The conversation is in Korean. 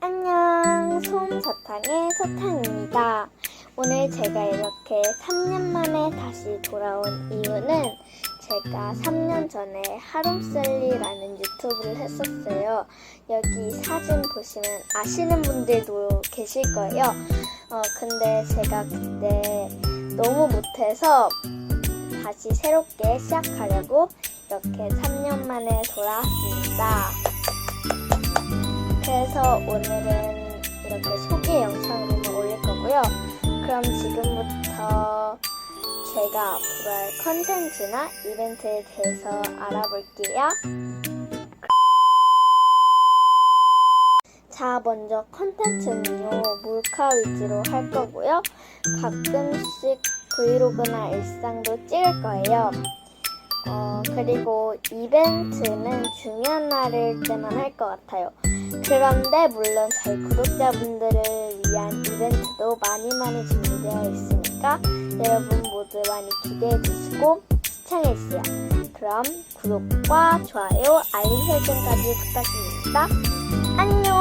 안녕, 솜사탕의 사탕입니다. 오늘 제가 이렇게 3년 만에 다시 돌아온 이유는 제가 3년 전에 하룸셀리라는 유튜브를 했었어요. 여기 사진 보시면 아시는 분들도 계실 거예요. 어, 근데 제가 그때 너무 못해서 다시 새롭게 시작하려고 이렇게 3년 만에 돌아왔습니다. 그래서 오늘은 이렇게 소개 영상으로만 올릴 거고요. 그럼 지금부터 제가 앞으로 할 컨텐츠나 이벤트에 대해서 알아볼게요. 자, 먼저 컨텐츠는요, 몰카 위주로 할 거고요. 가끔씩 브이로그나 일상도 찍을 거예요. 어, 그리고 이벤트는 중요한 날일 때만 할 것 같아요. 그런데 물론 저희 구독자분들을 위한 이벤트도 많이 많이 준비되어 있으니까 여러분 모두 많이 기대해 주시고 시청해 주세요. 그럼 구독과 좋아요, 알림 설정까지 부탁드립니다. 안녕!